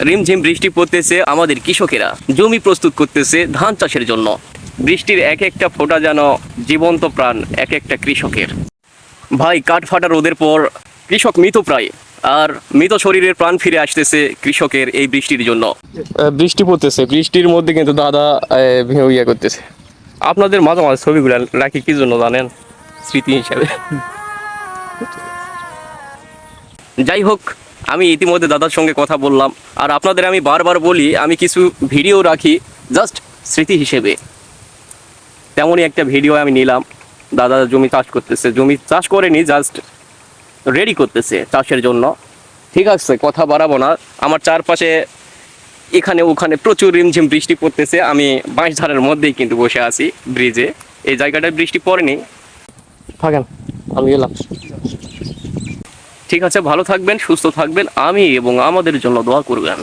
রিমঝিম বৃষ্টি পড়তেছে আমাদের কৃষকেরা। জমি প্রস্তুত করতেছে ধান চাষের জন্য। বৃষ্টির এক একটা ফোঁটা যেন জীবন্ত প্রাণ এক একটা কৃষকের। ভাই কাঠ ফাটা রোদের পর কৃষক মৃত প্রায় আর মৃত শরীরের প্রাণ ফিরে আসতেছে কৃষকের এই বৃষ্টির জন্য। বৃষ্টি পড়তেছে। বৃষ্টির মধ্যে কিন্তু দাদা ইয়ে করতেছে। আপনাদের মাঝে মাঝে ছবিগুলো রাখি কি জন্য জানেন? স্মৃতি হিসাবে। যাই হোক আমি ইতিমধ্যে দাদার সঙ্গে কথা বললাম। আর আপনাদের আমি বারবার বলি, আমি কিছু ভিডিও রাখি জাস্ট স্মৃতি হিসেবে। তেমনই একটা ভিডিও আমি নিলাম। দাদা জমি চাষ করতেছে। জমি চাষ করেনি, জাস্ট রেডি করতেছে চাষের জন্য। ঠিক আছে, কথা বাড়াবো না। আমার চারপাশে এখানে ওখানে প্রচুর রিমঝিম বৃষ্টি পড়তেছে। আমি বাঁশঝাড়ের মধ্যেই কিন্তু বসে আছি ব্রিজে এই জায়গাটায় বৃষ্টি পড়েনি। থাকেন আমি গেলাম। ঠিক আছে ভালো থাকবেন সুস্থ থাকবেন। আমি এবং আমাদের জন্য দোয়া করবেন।